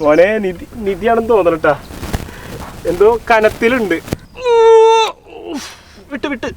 മോനെ നിധി നിധിയാണെന്ന് തോന്നണട്ടാ. എന്തോ കനത്തിലുണ്ട്. വിട്ട് വിട്ട്.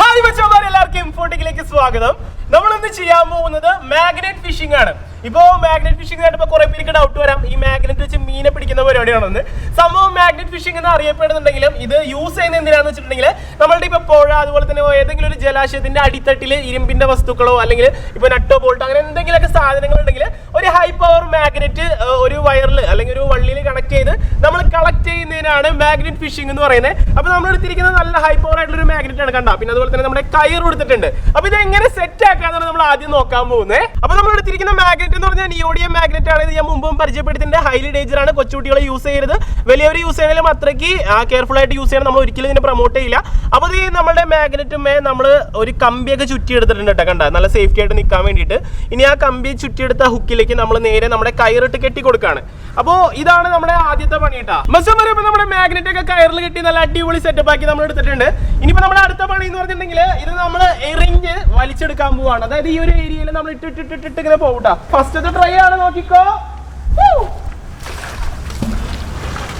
ഹായ് എല്ലാവർക്കും ഇൻഫോട്ടിക്കിലേക്ക് സ്വാഗതം. നമ്മൾ ഇന്ന് ചെയ്യാൻ പോകുന്നത് മാഗ്നറ്റ് ഫിഷിംഗ് ആണ്. ഇപ്പോ മാഗ്നറ്റ് ഫിഷിംഗ് ആയിട്ട് കുറെ പേർക്ക് ഡൗട്ട് വരാം. ഈ മാഗ്നറ്റ് വെച്ച് മീനെ പിടിക്കുന്ന പരിപാടിയാണെന്ന്. സംഭവം മാഗ്നറ്റ് ഫിഷിംഗ് എന്ന് അറിയപ്പെടുന്നുണ്ടെങ്കിലും ഇത് യൂസ് ചെയ്യുന്ന എന്തിനാന്ന് വെച്ചിട്ടുണ്ടെങ്കിൽ നമ്മളുടെ ഇപ്പൊ പുഴ അതുപോലെ തന്നെ ഏതെങ്കിലും ഒരു ജലാശയത്തിന്റെ അടിത്തട്ടിൽ ഇരുമ്പിന്റെ വസ്തുക്കളോ അല്ലെങ്കിൽ ഇപ്പൊ നട്ടോ ബോൾട്ടോ അങ്ങനെ എന്തെങ്കിലുമൊക്കെ സാധനങ്ങൾ ഉണ്ടെങ്കിൽ ഒരു ഹൈ പവർ മാഗ്നറ്റ് ഒരു വയറിൽ അല്ലെങ്കിൽ ഒരു വള്ളിയിൽ കണക്ട് ചെയ്ത് നമ്മൾ കളക്ട് ചെയ്യുന്നതിനാണ് മാഗ്നറ്റ് ഫിഷിംഗ് എന്ന് പറയുന്നത്. അപ്പൊ നമ്മൾ എടുത്തിരിക്കുന്നത് നല്ല ഹൈ പവർ ആയിട്ടുള്ള ഒരു മാഗ്നറ്റ് ആണ് കണ്ട? പിന്നെ അതുപോലെ തന്നെ നമ്മുടെ കയർ കൊടുത്തിട്ടുണ്ട് അപ്പൊ ഇത് എങ്ങനെ സെറ്റ് ആക്കാന്നാണ് നമ്മൾ ആദ്യം നോക്കാൻ പോകുന്നത്. അപ്പൊ നമ്മൾ എടുത്തിരിക്കുന്ന മാഗ്നറ്റ് എന്ന് പറഞ്ഞാൽ നിയോഡിയം മാഗ്നറ്റ് ആണ്. ഇത് ഞാൻ മുമ്പും പരിചയപ്പെടുത്തിന്റെ ഹൈലി ഡേഞ്ചർ ആണ്. കൊച്ചുകുട്ടികളെ യൂസ് ചെയ്യരുത്. വലിയവർ യൂസ് ചെയ്യുന്നതിലും അത്രയ്ക്ക് കെയർഫുൾ ആയിട്ട് യൂസ് ചെയ്യണം. നമ്മൾ ഒരിക്കലും ഇതിനെ പ്രൊമോട്ട് ചെയ്യില്ല. അപ്പോൾ ഈ നമ്മുടെ മാഗ്നറ്റുമേ നമ്മൾ ഒരു കമ്പിയൊക്കെ ചുറ്റി എടുത്തിട്ടുണ്ട് കേട്ടോ കണ്ട? നല്ല സേഫ്റ്റി ആയിട്ട് നിൽക്കാൻ വേണ്ടിയിട്ട്. ഇനി ആ കമ്പി ചുറ്റിയെടുത്ത ഹുക്കിലേക്ക് നമ്മൾ നേരെ നമ്മുടെ കയറിട്ട് കെട്ടി കൊടുക്കുകയാണ് അപ്പോൾ ഇതാണ് നമ്മുടെ ആദ്യത്തെ പണി കേട്ടോ. മസം പറയുമ്പോൾ നമ്മുടെ മാഗ്നറ്റ് ഒക്കെ കയറിൽ കെട്ടി നല്ല അടിപൊളി സെറ്റപ്പ് ആക്കി നമ്മൾ എടുത്തിട്ടുണ്ട്. ഇനിയിപ്പോൾ നമ്മുടെ അടുത്ത പണി എന്ന് പറഞ്ഞിട്ടുണ്ടെങ്കിൽ ഇത് നമ്മൾ എറിഞ്ഞ് വലിച്ചെടുക്കാൻ പോവാണ്. അതായത് ഈ ഒരു ഏരിയയിൽ നമ്മൾ ഇട്ട് ഇട്ട് ഇട്ട് ഇട്ട് ഇങ്ങനെ പോകട്ടാ ഫസ്റ്റത്തെ ട്രൈ ആണ് നോക്കിക്കോ!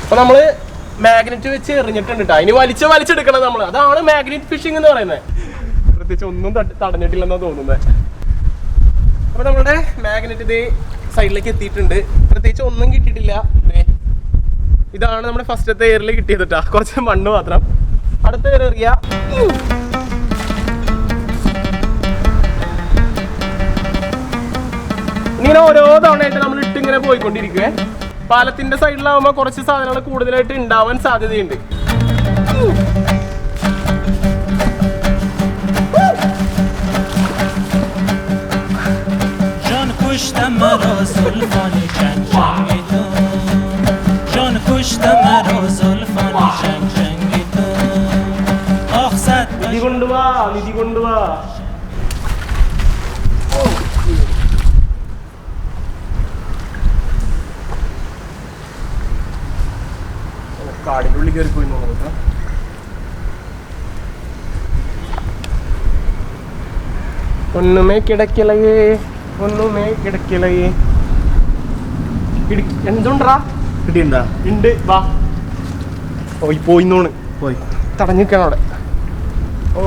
അപ്പൊ നമ്മൾ മാഗ്നറ്റ് വെച്ച് എറിഞ്ഞിട്ടുണ്ട് കേട്ടോ ഇനി വലിച്ച് വലിച്ചെടുക്കണം നമ്മൾ അതാണ് മാഗ്നറ്റ് ഫിഷിംഗ് എന്ന് പറയുന്നത്. പ്രത്യേകിച്ച് ഒന്നും തടഞ്ഞിട്ടില്ലെന്നാ തോന്നുന്നത് അപ്പൊ നമ്മുടെ മാഗ്നറ്റ് ഇത് സൈഡിലേക്ക് എത്തിയിട്ടുണ്ട്. പ്രത്യേകിച്ച് ഒന്നും കിട്ടിയിട്ടില്ല. ഇതാണ് നമ്മുടെ ഫസ്റ്റത്തെ എയറിൽ കിട്ടിയത് കേട്ടോ കുറച്ച് മണ്ണ് മാത്രം. അടുത്ത എയർ എറിയ ഇങ്ങനെ ഓരോ തവണയായിട്ട് നമ്മൾ ഇട്ടിങ്ങനെ പോയിക്കൊണ്ടിരിക്കുവേ. പാലത്തിന്റെ സൈഡിലാവുമ്പോൾ കുറച്ച് സാധനങ്ങൾ കൂടുതലായിട്ട് ഉണ്ടാവാൻ സാധ്യതയുണ്ട്. کشتم مرا زلفانی جنگ جنگ تو جان کشتم مرا زلفانی جنگ جنگ تو آخ صد നിധി കൊണ്ടുവാ നിധി കൊണ്ടുവാ കാടിന്റെ ഉള്ളിൽ കയറി പോയി നോക്കാം ഒന്നുമേ കിടക്കിലയേ ഒന്നുമേ കിടക്കിലയേ എന്തുണ്ടാ? കിട്ടിണ്ടാ ഉണ്ട് വാ. പോയി പോയിന്നോണ് പോയി. തടഞ്ഞിരിക്കണം അവിടെ. ഓ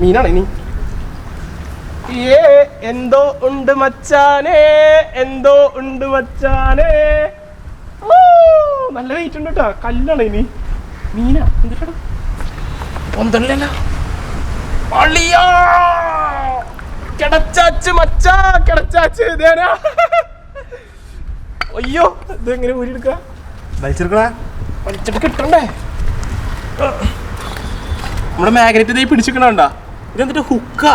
മീനാണ് ഇനി? ഏ എന്തോ ഉണ്ട് മച്ചാനേ എന്തോ ഉണ്ട് മച്ചാനേ. ഓ നല്ല വെയിറ്റ് ഉണ്ട് കേട്ടോ കല്ലാണ് ഇനി. മീനാ എന്തിട്ടാ? ഒന്നല്ലല്ല. അളിയാ! കിടച്ചാച്ച് മച്ചാ കിടച്ചാച്ച് ഇതേനാ അയ്യോ ഇത് എങ്ങനെ ഊരിയെടുക്കുക വലിച്ചെടുക്കടാ. വലിച്ചിട്ട് കിട്ടണ്ടേ? നമ്മുടെ മാഗ്നറ്റ് ഇതേ പിടിച്ചിക്കണണ്ട ഇതെന്നിട്ട് ഹുക്കാ?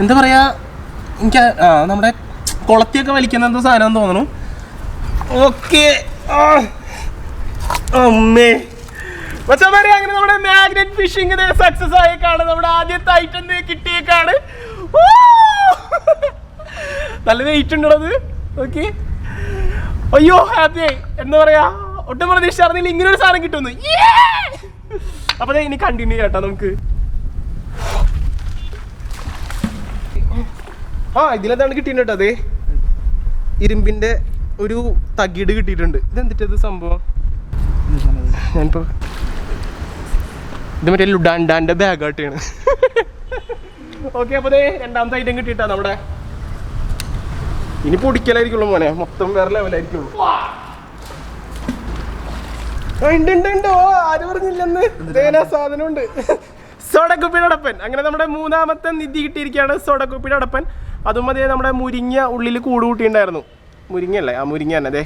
എന്താ പറയാ എനിക്ക് ആ നമ്മുടെ കുളത്തിയൊക്കെ വലിക്കുന്ന എന്തോ സാധനം തോന്നുന്നു. ഓക്കെ. അമ്മേ. മച്ചമാരെ അങ്ങനെ നമ്മുടെ മാഗ്നറ്റ് ഫിഷിംഗ് സക്സസ് ആയേക്കാണ് നമ്മുടെ ആദ്യത്തെ ഐറ്റം കിട്ടിയേക്കാണ്! നല്ല വെയിറ്റ് ഓക്കെ അയ്യോ ഹാപ്പി ആയി. എന്താ പറയാ? ഒട്ടും പ്രതീക്ഷിച്ചായിരുന്നില്ല ഇങ്ങനെ ഒരു സാധനം കിട്ടുന്നു! അപ്പൊ ഇനി കണ്ടിന്യൂ ചെയ്യട്ടോ നമുക്ക്. ആ ഇതിലെന്താണ് കിട്ടിയിട്ടോ അതെ ഇരുമ്പിന്റെ ഒരു തകിട് കിട്ടിയിട്ടുണ്ട്. ഇതെന്തിട്ടത് സംഭവം? ഞാനിപ്പോ ഇത് മറ്റേ ലുഡാൻഡാന്റെ ബാഗ് ആട്ടാണ്. ഓക്കെ അപ്പൊ ദേ രണ്ടാമത്തെ ഐറ്റം കിട്ടിട്ടാ നമ്മുടെ ഇനി പൊടിക്കലായിരിക്കുള്ളൂ മോനെ. മൊത്തം വേറെ ലെവലായിരിക്കുള്ളൂ സോടക്കുപ്പിടപ്പൻ ഓ ആരും സാധനമുണ്ട്. അങ്ങനെ നമ്മുടെ മൂന്നാമത്തെ നിധി കിട്ടിയിരിക്കുകയാണ് സോഡക്കുപ്പിയുടെ അടപ്പൻ അതും അതേ നമ്മുടെ മുരിങ്ങ ഉള്ളിൽ കൂട് കൂട്ടിയിട്ടുണ്ടായിരുന്നു. മുരിങ്ങയല്ലേ? ആ മുരിങ്ങ തന്നെ അതെ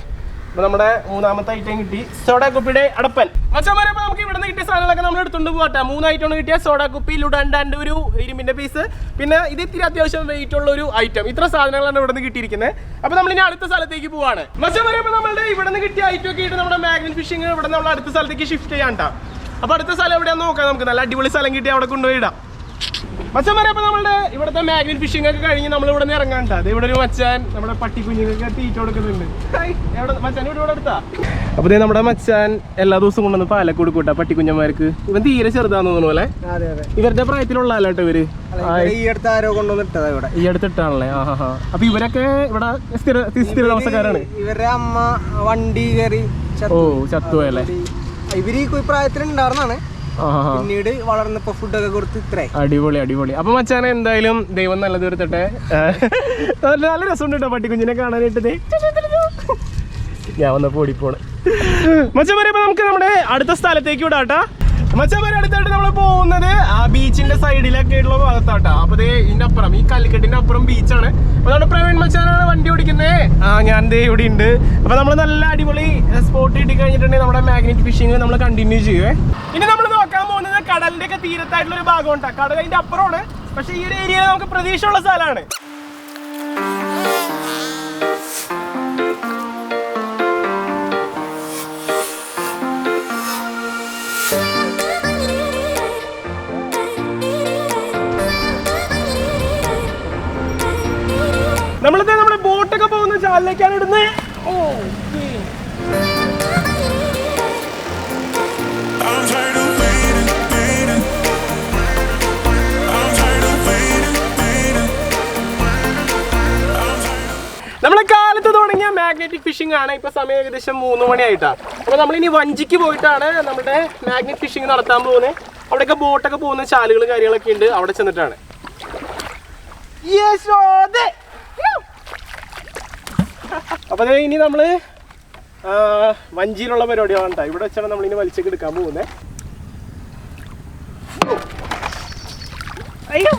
അപ്പൊ നമ്മുടെ മൂന്നാമത്തെ ഐറ്റം കിട്ടി സോഡ കുപ്പിയുടെ അടപ്പൻ. അപ്പൊ നമുക്ക് ഇവിടെ കിട്ടിയ സാധനങ്ങളൊക്കെ നമ്മൾ എടുത്തുകൊണ്ട് പോകട്ടെ മൂന്ന് ഐറ്റം കിട്ടിയ സോഡ കുപ്പി ലുഡാൻഡാന്റെ ഒരു ഇരുമ്പിന്റെ പീസ് പിന്നെ ഇത് ഇത്തിരി അത്യാവശ്യം വെയിറ്റ് ഉള്ള ഒരു ഐറ്റം ഇത്ര സാധനങ്ങളാണ് ഇവിടെ നിന്ന് കിട്ടിയിരിക്കുന്നത്. അപ്പൊ നമ്മൾ ഇനി അടുത്ത സ്ഥലത്തേക്ക് പോവാണ്. മച്ചന്മാരെ അപ്പൊ നമ്മളുടെ ഇവിടെ നിന്ന് കിട്ടിയ ഐറ്റം ഒക്കെ ആയിട്ട് നമ്മുടെ മാഗ്നറ്റ് ഫിഷിംഗ് ഇവിടെ നമ്മൾ അടുത്ത സ്ഥലത്തേക്ക് ഷിഫ്റ്റ് ചെയ്യാണ്ടാ അപ്പൊ അടുത്ത സ്ഥലം എവിടെയാന്ന് നോക്കാം നമുക്ക്. നല്ല അടിപൊളി സ്ഥലം കിട്ടി അവിടെ കൊണ്ടുപോയി ഇടാം. മച്ചന്മാരെ അപ്പൊ നമ്മുടെ ഇവിടുത്തെ മാഗ്നറ്റ് ഫിഷിംഗ് ഒക്കെ കഴിഞ്ഞ് നമ്മൾ ഇവിടെ നിന്ന് ഇറങ്ങാണ്ട അത് ഇവിടെ ഒരു മച്ചാൻ നമ്മുടെ പട്ടി കുഞ്ഞുങ്ങൾക്ക് തീറ്റ കൊടുക്കുന്നുണ്ട്. മച്ചാൻ ഇവിടെ ഇവിടെ അടുത്താ? അപ്പൊ നമ്മുടെ മച്ചാൻ എല്ലാ ദിവസവും കൊണ്ടുവന്ന് പാലൊക്കെ കൊടുക്കൂട്ടാ പട്ടി കുഞ്ഞന്മാർക്ക് ഇവൻ തീരെ ചെറുതാന്ന് തോന്നുന്നു അല്ലെ? ഇവരുടെ പ്രായത്തിലുള്ള ആലോട്ടോ ഇവർ. ഈ അടുത്ത് ആരോ കൊണ്ടുവന്നിട്ടതാ ഇവിടെ. ഈ അടുത്തിട്ടാണല്ലേ ആ ഹാ അപ്പൊ ഇവരൊക്കെ ഇവിടെ സ്ഥിര സ്ഥിര താമസക്കാരാണ്. ഇവരുടെ അമ്മ വണ്ടി കയറി ഓ ചത്തുപോയല്ലേ? ഇവർ ഈ ഹാ ഹാ പിന്നീട് വളർന്നപ്പോ ഫുഡൊക്കെ കൊടുത്ത് ഇത്രേ അടിപൊളി അടിപൊളി. അപ്പൊ മച്ചാനെ എന്തായാലും ദൈവം നല്ലത് വരുത്തട്ടെ. നല്ല രസം രസമുണ്ട് കേട്ടോ പട്ടിക്കുഞ്ഞിനെ കാണാനായിട്ട്. ഞാൻ വന്നപ്പോ ഓടിപ്പോണ്. മച്ചമാരെ ഇപ്പൊ നമുക്ക് നമ്മുടെ അടുത്ത സ്ഥലത്തേക്ക് വിടാട്ടാ മച്ചന്മാരെ അടുത്തായിട്ട് നമ്മൾ പോകുന്നത് ആ ബീച്ചിന്റെ സൈഡിലൊക്കെ ഉള്ള ഭാഗത്താട്ടാ. അപ്പൊ ഇതിന്റെ അപ്പുറം ഈ കല്ലിക്കെട്ടിന്റെ അപ്പുറം ബീച്ചാണ്. അപ്പൊ നമ്മുടെ പ്രവീൺ മച്ചാനാണ് വണ്ടി ഓടിക്കുന്നത് ആ ഞാൻ ദേ ഇവിടെ ഉണ്ട് അപ്പൊ നമ്മൾ നല്ല അടിപൊളി സ്പോട്ട് കിട്ടി കഴിഞ്ഞിട്ടുണ്ടെങ്കിൽ നമ്മുടെ മാഗ്നറ്റ് ഫിഷിംഗ് നമ്മൾ കണ്ടിന്യൂ ചെയ്യുവേ. ഇനി നമ്മൾ കടലിന്റെ ഒക്കെ തീരത്തായിട്ടുള്ള ഒരു ഭാഗം ഉണ്ടാ കടൽ അതിന്റെ അപ്പുറമാണ്. പക്ഷെ ഈ ഒരു ഏരിയയിൽ നമുക്ക് പ്രതീക്ഷയുള്ള സ്ഥലമാണ്. നമ്മളിത് നമ്മുടെ ബോട്ടൊക്കെ പോകുന്ന ചാലിലേക്കാണ് ഇടുന്നത്. ഓ മാഗ്നറ്റിക് ഫിഷിംഗ് ആണ്. ഇപ്പൊ സമയം ഏകദേശം മൂന്ന് മണിയായിട്ടാ. അപ്പൊ നമ്മൾ ഇനി വഞ്ചിക്ക് പോയിട്ടാണ് നമ്മുടെ മാഗ്നറ്റ് ഫിഷിംഗ് നടത്താൻ പോകുന്നത്. അവിടെയൊക്കെ ബോട്ടൊക്കെ പോകുന്ന ചാലുകൾ കാര്യങ്ങളൊക്കെ ഉണ്ട്. അവിടെ ചെന്നിട്ടാണ്. അപ്പൊ ഇനി നമ്മൾ വഞ്ചിയിലുള്ള പരിപാടിയാണ് ഇവിടെ വെച്ചാണ് നമ്മൾ ഇനി വലിച്ചൊക്കെ എടുക്കാൻ പോകുന്നത് അയ്യോ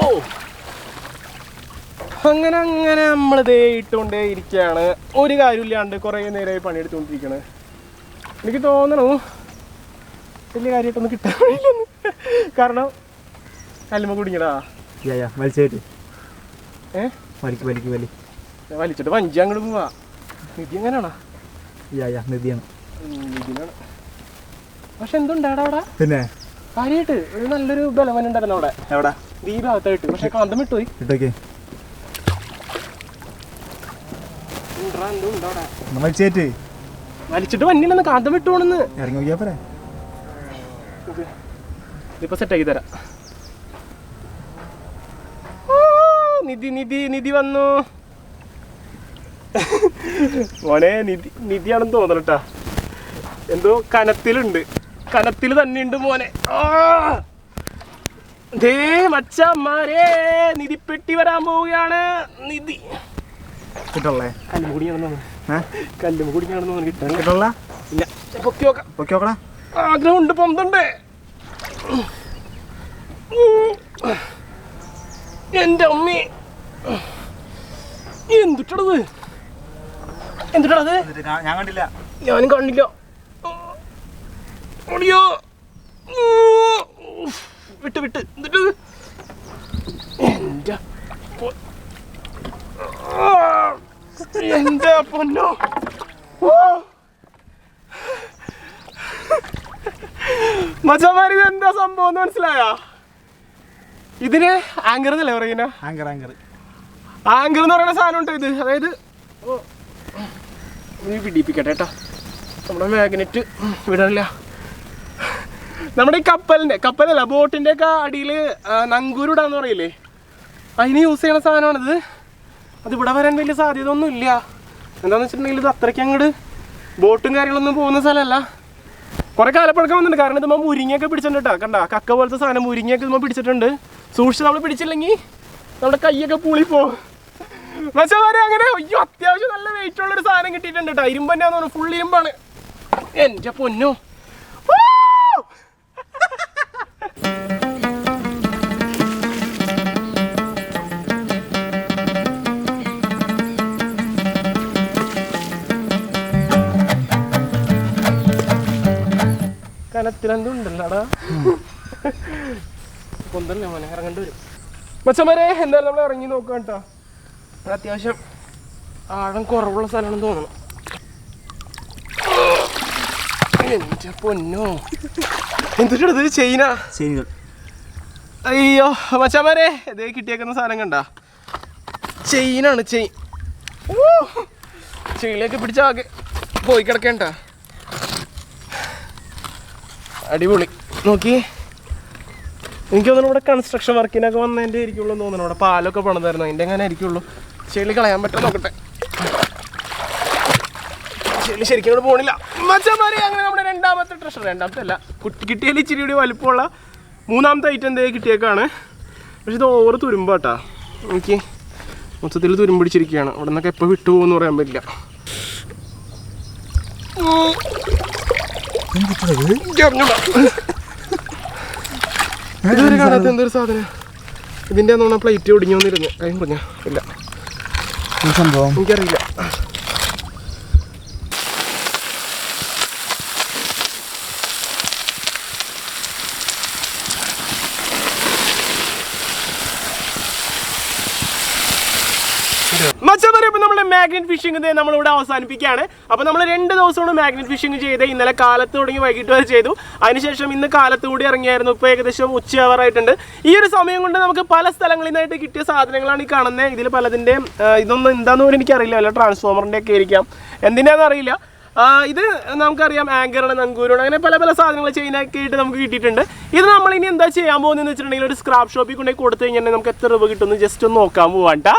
ഓ അങ്ങനെ നമ്മൾ ദേ ഇട്ടുകൊണ്ടേ ഇരിക്കുകയാണ്. ഒരു കാര്യമില്ലാണ്ട് കുറേ നേരമായി പണിയെടുത്തുകൊണ്ടിരിക്കണ്. എനിക്ക് തോന്നണു വലിയ കാര്യമായിട്ടൊന്നും കിട്ടാൻ വഴിയില്ലെന്ന്. കാരണം കല്ലുമ്മ കുടുങ്ങിയടാ വലിച്ചേറ്റ്. ഏ? വലിക്ക് വലിക്ക് വലി വലിച്ചിട്ട് വഞ്ചി അങ്ങോട്ട് പോവാ. നിധി എങ്ങനെയാണാ? നിധിയാണ്. നിധിനാണ് പക്ഷെ എന്തുണ്ടാടാ അവിടെ? പിന്നെ? കാര്യമായിട്ട് ഒരു നല്ലൊരു ബലവൻ ഉണ്ടായിരുന്നു അവിടെ. എവിടെ? ഈ ഭാഗത്തായിട്ട്. പക്ഷെ കാന്തം വിട്ടുപോയി. ഇട്ടോക്കെ ഉണ്ടാ എന്തോ ഉണ്ടോ അവിടെ ഒന്ന് വലിച്ചേറ്റ് വലിച്ചിട്ട് വന്നില്ലെന്ന് കാന്തം വിട്ടുപോണെന്ന് ഇറങ്ങി നോക്കിയാ പോരെ. ഇപ്പൊ സെറ്റാക്കി തരാം. ആ, നിധി നിധി നിധി വന്നു. മോനെ നിധി നിധിയാണെന്ന് തോന്നണട്ടാ എന്തോ കനത്തിലുണ്ട്. കനത്തിൽ തന്നെ ഉണ്ട് മോനെ! ദേ മച്ചന്മാരെ നിധിപ്പെട്ടി വരാൻ പോവുകയാണ്. നിധി. കിട്ടാൻ കിട്ടല്ല ഇല്ല. പൊക്കി നോക്കാം ഓക്കെ ആഗ്രഹമുണ്ട് പൊന്തണ്ട്. എന്റെ അമ്മി. എന്തുട്ടത് എന്തുട്ടത് ഞാൻ കണ്ടില്ല. ഞാനും കണ്ടില്ല. ഓടിയോ വിട്ട് വിട്ട്. എന്നിട്ടത് എന്റെ പൊ- ആ, എന്റെ പൊന്നോ. മച്ചമാരി എന്താ സംഭവം എന്ന് മനസ്സിലായ? ഇതിന് ആങ്കർ എന്നല്ലേ പറയുന്ന? Anchor anchor. ആങ്കർ എന്ന് പറയുന്ന സാധനം ഉണ്ട് ഇത്? അതായത് നീ പിടിപ്പിക്കട്ടെ കേട്ടോ. നമ്മുടെ മാഗ്നറ്റ് വിടണില്ല നമ്മുടെ ഈ കപ്പലിന്റെ കപ്പലല്ല ബോട്ടിന്റെ ഒക്കെ അടിയിൽ നങ്കൂരിടാന്ന് പറയില്ലേ? അതിന് യൂസ് ചെയ്യണ സാധനമാണിത്. അത് ഇവിടെ വരാൻ വലിയ സാധ്യത ഒന്നും ഇല്ല എന്താന്ന് വെച്ചിട്ടുണ്ടെങ്കിൽ ഇത് അത്രയ്ക്ക് അങ്ങോട്ട് ബോട്ടും കാര്യങ്ങളൊന്നും പോകുന്ന സ്ഥലമല്ല. കുറെ കാലപ്പഴക്കം വന്നിട്ടുണ്ട്. കാരണം ഇതുമ്പോൾ മുരിങ്ങയൊക്കെ പിടിച്ചിട്ടുണ്ട് കണ്ട കക്ക പോലത്തെ സാധനം മുരിങ്ങയൊക്കെ ഇതുമ്പോൾ പിടിച്ചിട്ടുണ്ട്. സൂക്ഷിച്ച് നമ്മൾ പിടിച്ചില്ലെങ്കിൽ നമ്മുടെ കൈയൊക്കെ പൂളിപ്പോ മച്ചാമാരെ അങ്ങനെ അയ്യോ അത്യാവശ്യം നല്ല വെയിറ്റ് ഉള്ള ഒരു സാധനം കിട്ടിയിട്ടുണ്ട് കേട്ടോ. ഇരുമ്പ് തന്നെയാന്ന് തോന്നുന്നു. ഫുൾ ഇരുമ്പാണ്. എന്റെ പൊന്നോ. കനത്തിലെന്തുണ്ടല്ലോടാ? കൊന്തല്ലേ മോനെ ഇറങ്ങേണ്ടി വരും. മച്ചന്മാരെ എന്തായാലും നമ്മൾ ഇറങ്ങി നോക്കാം കേട്ടോ. അത്യാവശ്യം ആഴം കുറവുള്ള സ്ഥലമാണെന്ന് തോന്നുന്നു. എന്റെ പൊന്നോ. എന്തിട്ടത് ചെയിന? ചെയിനുകൾ. അയ്യോ മച്ചാമാരെ ഇതേ കിട്ടിയേക്കുന്ന സാധനം കണ്ട. ചെയിനാണ് ചെയിൻ. ചെയിനിലേക്ക് പിടിച്ചാകെ പോയി കിടക്കേണ്ട. അടിപൊളി. നോക്കി. എനിക്ക് തോന്നുന്നു ഇവിടെ കൺസ്ട്രക്ഷൻ വർക്കിനൊക്കെ വന്നതിന്റെ ആയിരിക്കുള്ളൂ എന്ന് തോന്നുന്നു. ഇവിടെ പാലൊക്കെ പണിതായിരുന്നു. അതിന്റെ എങ്ങനെ ആയിരിക്കുള്ളൂ? ചെളി കളയാൻ പറ്റുമോ നോക്കട്ടെ. ചെളി ശരിക്കും ഇവിടെ പോണില്ല. മച്ചാമാരെ അങ്ങനെ നമ്മുടെ രണ്ടാമത്തെ ട്രഷർ രണ്ടാമത്തെ അല്ല കുട്ടി കിട്ടിയാൽ ഇച്ചിരി കൂടി വലുപ്പമുള്ള മൂന്നാമത്തെ ഐറ്റം എന്തേ കിട്ടിയേക്കാണ്. പക്ഷെ ഇത് ഓവർ തുരുമ്പാട്ടാ. എനിക്ക് മൊത്തത്തിൽ തുരുമ്പിടിച്ചിരിക്കുകയാണ് ഇവിടെ നിന്നൊക്കെ എപ്പോൾ വിട്ടുപോകുമെന്ന് പറയാൻ പറ്റില്ല. ഇതുവരെ കാണാത്ത എന്തൊരു സാധനം? ഇതിന്റെ നോണ പ്ലേറ്റ് ഒടിഞ്ഞു വന്നിരുന്നു. കൈ പറഞ്ഞ ഇല്ല. സംഭവം? എനിക്കറിയില്ല മച്ചവരെ ഇപ്പൊ നമ്മുടെ മാഗ്നറ്റ് ഫിഷിംഗ് നമ്മളിവിടെ അവസാനിപ്പിക്കുകയാണ്. അപ്പോൾ നമ്മൾ രണ്ട് ദിവസമാണ് മാഗ്നറ്റ് ഫിഷിംഗ് ചെയ്ത് ഇന്നലെ കാലത്ത് തുടങ്ങി വൈകിട്ട് വരെ ചെയ്തു. അതിനുശേഷം ഇന്ന് കാലത്ത് കൂടി ഇറങ്ങിയായിരുന്നു. ഇപ്പൊ ഏകദേശം ഉച്ചയാവാറായിട്ടുണ്ട് ഈ ഒരു സമയം കൊണ്ട് നമുക്ക് പല സ്ഥലങ്ങളിൽ നിന്നായിട്ട് കിട്ടിയ സാധനങ്ങളാണ് ഈ കാണുന്നത്. ഇതിൽ പലതിന്റെ ഇതൊന്നും എന്താന്ന് പോലും എനിക്കറിയില്ല. വല്ല ട്രാൻസ്ഫോമറിന്റെ ഒക്കെ ആയിരിക്കാം. എന്തിനാന്ന് അറിയില്ല. ഇത് നമുക്കറിയാം. ആങ്കറാണ് നങ്കൂരാണ്. അങ്ങനെ പല പല സാധനങ്ങൾ ചെയിനൊക്കെ ആയിട്ട് നമുക്ക് കിട്ടിയിട്ടുണ്ട്. ഇത് നമ്മൾ ഇനി എന്താ ചെയ്യാൻ പോകുന്നതെന്ന് വെച്ചിട്ടുണ്ടെങ്കിൽ ഒരു സ്ക്രാപ്പ് ഷോപ്പിൽ കൊണ്ടുപോയി കൊടുത്തു കഴിഞ്ഞാൽ നമുക്ക് എത്ര രൂപ കിട്ടുമെന്ന് ജസ്റ്റ് ഒന്ന് നോക്കാൻ പോവാണ്ടാ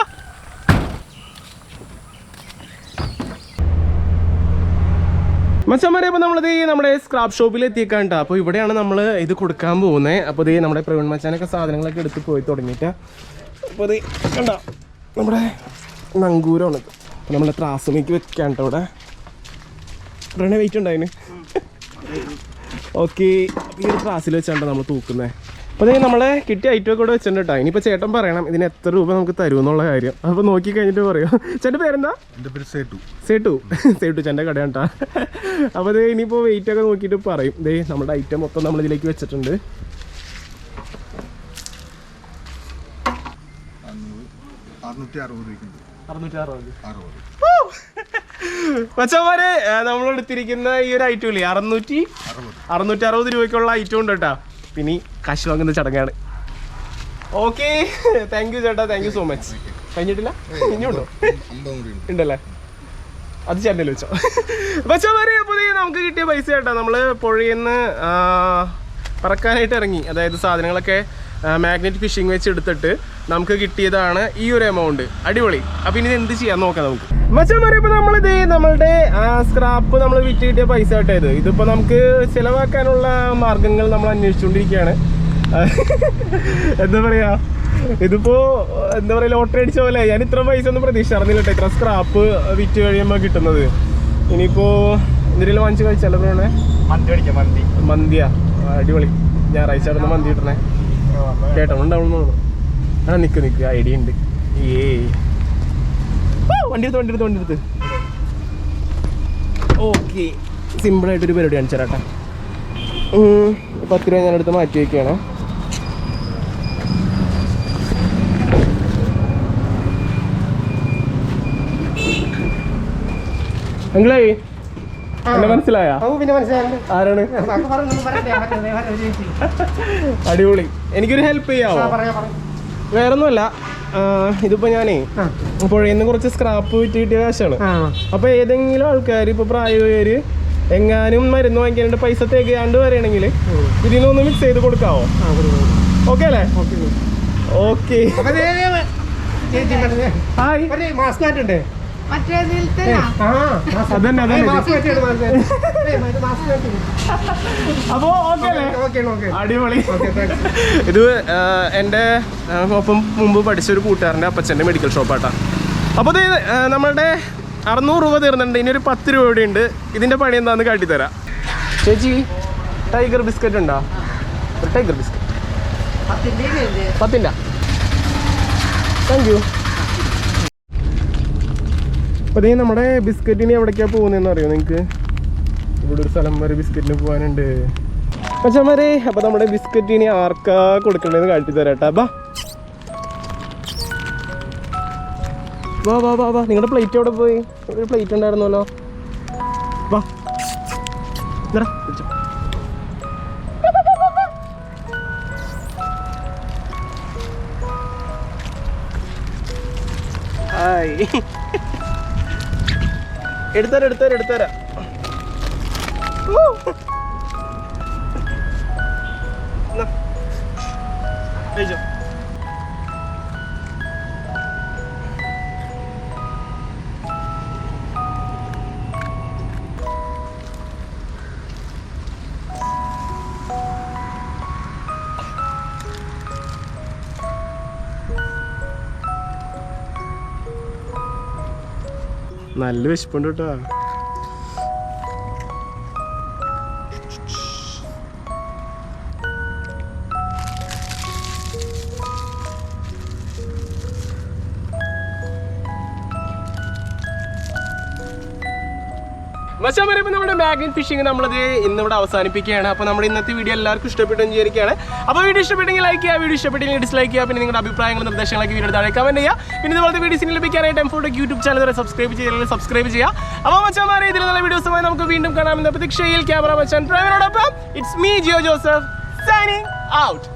മച്ചന്മാരെ അപ്പോൾ നമ്മളിത് നമ്മുടെ സ്ക്രാപ്പ് ഷോപ്പിൽ എത്തിയേക്കാണ്ട അപ്പോൾ ഇവിടെയാണ് നമ്മൾ ഇത് കൊടുക്കാൻ പോകുന്നത് അപ്പോൾ ഇത് നമ്മുടെ പ്രവീൺ മച്ചാനൊക്കെ സാധനങ്ങളൊക്കെ എടുത്ത് പോയി തുടങ്ങിയിട്ട്. അപ്പോൾ ഇത് കണ്ട നമ്മുടെ നങ്കൂരമാണ് അപ്പോൾ നമ്മൾ ത്രാസമിക്ക് വെക്കാൻ കേട്ടോ ഇവിടെ. ഇവിടെ വെയിറ്റ് ഉണ്ടായിന് ഓക്കെ ഈ ഒരു ത്രാസിൽ വെച്ചാണ്ടോ നമ്മൾ തൂക്കുന്നത് അപ്പോൾ ഇത് നമ്മളെ കിട്ടിയ ഐറ്റം കൂടെ വെച്ചിട്ടുണ്ട് കേട്ടോ ഇനിയിപ്പോൾ ചേട്ടൻ പറയണം ഇതിന് എത്ര രൂപ നമുക്ക് തരും എന്നുള്ള കാര്യം. അപ്പോൾ നോക്കി കഴിഞ്ഞിട്ട് പറയും. ചേട്ടൻ പേരെന്താ? എന്റെ പേര് സേട്ടു സേട്ടു സേട്ടു ചേന്റെ കടയാണ് കേട്ടോ അപ്പോൾ ഇത് ഇനിയിപ്പോൾ വെയിറ്റ് ഒക്കെ നോക്കിയിട്ട് പറയും. ദേ നമ്മുടെ ഐറ്റം മൊത്തം നമ്മൾ ഇതിലേക്ക് വെച്ചിട്ടുണ്ട്. നമ്മളെടുത്തിരിക്കുന്ന മച്ചന്മാരെ ഈ ഒരു ഐറ്റം ഇല്ലേ? അറുന്നൂറ്റി അറുന്നൂറ്റി അറുപത് രൂപയ്ക്കുള്ള ഐറ്റം ഉണ്ട് കേട്ടോ പിന്നെ കാശ് വാങ്ങുന്ന ചടങ്ങാണ്. ഓക്കെ താങ്ക് യു ചേട്ടാ. താങ്ക് യു സോ മച്ച് കഴിഞ്ഞിട്ടില്ല? ഇനിയുണ്ടോ ഉണ്ടല്ലേ? അത് ചേട്ടനിൽ വെച്ചോ. വെച്ചാൽ പറയാ പുതിയ നമുക്ക് കിട്ടിയ പൈസ കേട്ടോ നമ്മൾ പുഴയിന്ന് പറക്കാനായിട്ട് ഇറങ്ങി. അതായത് സാധനങ്ങളൊക്കെ മാഗ്നറ്റ് ഫിഷിംഗ് വെച്ച് എടുത്തിട്ട് നമുക്ക് കിട്ടിയതാണ് ഈ ഒരു എമൗണ്ട് അടിപൊളി. അപ്പം ഇനി എന്ത് ചെയ്യാൻ നോക്കാം നമുക്ക്. മച്ചാൻ പറയുമ്പോൾ നമ്മളിത് നമ്മളുടെ സ്ക്രാപ്പ് നമ്മൾ വിറ്റ് കിട്ടിയ പൈസ കേട്ടത് ഇതിപ്പോ നമുക്ക് ചിലവാക്കാനുള്ള മാർഗങ്ങൾ നമ്മൾ അന്വേഷിച്ചുകൊണ്ടിരിക്കുകയാണ് എന്താ പറയാ? ഇതിപ്പോ എന്താ പറയാ ലോട്ടറി അടിച്ച പോലെ. ഞാൻ ഇത്ര പൈസ ഒന്നും പ്രതീക്ഷ അറിഞ്ഞില്ല കേട്ടോ ഇത്ര സ്ക്രാപ്പ് വിറ്റ് കഴിയുമ്പോ കിട്ടുന്നത്. ഇനിയിപ്പോ എന്തെങ്കിലും വാങ്ങിച്ചു കഴിച്ചാലോ പറയണേ മന്തി മന്തിയാ? അടിപൊളി. ഞായറാഴ്ച അവിടെ മന്തി കിട്ടണേ കേട്ടോ ആ നിക്ക് നിക്ക്. ഐഡിയ ഉണ്ട്. ഏ. വണ്ടി എടുത്ത് വണ്ടി എടുത്ത് വണ്ടി എടുത്ത്. ഓക്കെ. സിമ്പിളായിട്ടൊരു പരിപാടി കാണിച്ചു തരാട്ടെ പത്ത് രൂപ ഞാൻ എടുത്ത് മാറ്റി വയ്ക്കുകയാണ് നിങ്ങളേ എന്നെ മനസ്സിലായ? ആരാണ്? അടിപൊളി. എനിക്കൊരു ഹെൽപ്പ് ചെയ്യാവോ? വേറൊന്നുമല്ല ഇതിപ്പോ ഞാനേ പുഴയിൽ നിന്ന് കുറച്ച് സ്ക്രാപ്പ് വിറ്റ് കിട്ടിയ കാശാണ്. അപ്പൊ ഏതെങ്കിലും ആൾക്കാർ ഇപ്പൊ പ്രായമായവര് എങ്ങാനും മരുന്ന് വാങ്ങിക്കാൻ പൈസ തികയാണ്ട് വരികയാണെങ്കിൽ ഇതിനൊന്ന് മിക്സ് ചെയ്ത് കൊടുക്കാവോ? ഓക്കെ അല്ലേ? ഓക്കെ. ഹായ് മാസ്ക് അപ്പോ ഓക്കെ അടിപൊളി. ഇത് എന്റെ എന്റെ ഒപ്പം മുമ്പ് പഠിച്ച ഒരു കൂട്ടുകാരന്റെ അപ്പച്ചന്റെ മെഡിക്കൽ ഷോപ്പാട്ടാ അപ്പോൾ ഇത് നമ്മളുടെ അറുന്നൂറ് രൂപ തീർന്നിട്ടുണ്ട്. ഇനി ഒരു പത്ത് രൂപ ഇവിടെ ഉണ്ട്. ഇതിന്റെ പണി എന്താണെന്ന് കാട്ടിത്തരാം ചേച്ചി ടൈഗർ ബിസ്ക്കറ്റ് ഉണ്ടോ? ഒരു ടൈഗർ ബിസ്ക്കറ്റ് പത്തിന്റെ താങ്ക് യു അപ്പോൾ ഇതേ നമ്മുടെ ബിസ്ക്കറ്റിന് എവിടേക്കാ പോകുന്നതെന്ന് അറിയോ നിങ്ങൾക്ക് ഇവിടെ ഒരു സ്ഥലം വരെ ബിസ്ക്കറ്റിന് പോകാനുണ്ട്. പച്ചമാരെ അപ്പോൾ നമ്മുടെ ബിസ്ക്കറ്റിന് ആർക്കാ കൊടുക്കണ്ടെന്ന് കാട്ടി തരാട്ടാ. ബാ. വാ വാ വാ വാ. നിങ്ങളുടെ പ്ലേറ്റ് എവിടെ പോയി? ഒരു പ്ലേറ്റ് ഉണ്ടായിരുന്നല്ലോ. വാ. ഹായ്. എടുത്തരാം എടുത്തരാം എടുത്തരാം. നല്ല വിശപ്പുണ്ട് കേട്ടോ. മച്ചാൻ പറയുമ്പോൾ നമ്മുടെ മാഗ്നറ്റ് ഫിഷിംഗ് നമ്മളത് ഇന്നിവിടെ അവസാനിപ്പിക്കുകയാണ്. അപ്പോൾ നമ്മുടെ ഇന്നത്തെ വീഡിയോ എല്ലാവർക്കും ഇഷ്ടപ്പെട്ടെന്ന് വിചാരിക്കുകയാണ്. അപ്പോൾ വീഡിയോ ഇഷ്ടപ്പെട്ടെങ്കിൽ ലൈക്ക് ചെയ്യുക വീഡിയോ ഇഷ്ടപ്പെട്ടെങ്കിൽ ഡിസ്ലൈക്ക് ചെയ്യുക പിന്നെ നിങ്ങളുടെ അഭിപ്രായങ്ങളും നിർദ്ദേശങ്ങളൊക്കെ വീഡിയോ താഴെ കമന്റ് ചെയ്യുക. പിന്നെ ഇതുപോലത്തെ വീഡിയോസിന് ലഭിക്കാനായിട്ട് ഫോട്ടോ യൂട്യൂബ് ചാനൽ വരെ സബ്സ്ക്രൈബ് ചെയ്യുക സബ്സ്ക്രൈബ് ചെയ്യുക. അപ്പോൾ മച്ചാമാരെ ഇതിൽ നല്ല വീഡിയോസുമായി നമുക്ക് വീണ്ടും കാണാമെന്ന പ്രതീക്ഷയിൽ ക്യാമറ മച്ചാൻ ഡ്രൈവറോടൊപ്പം it's me Jiyo Joseph signing out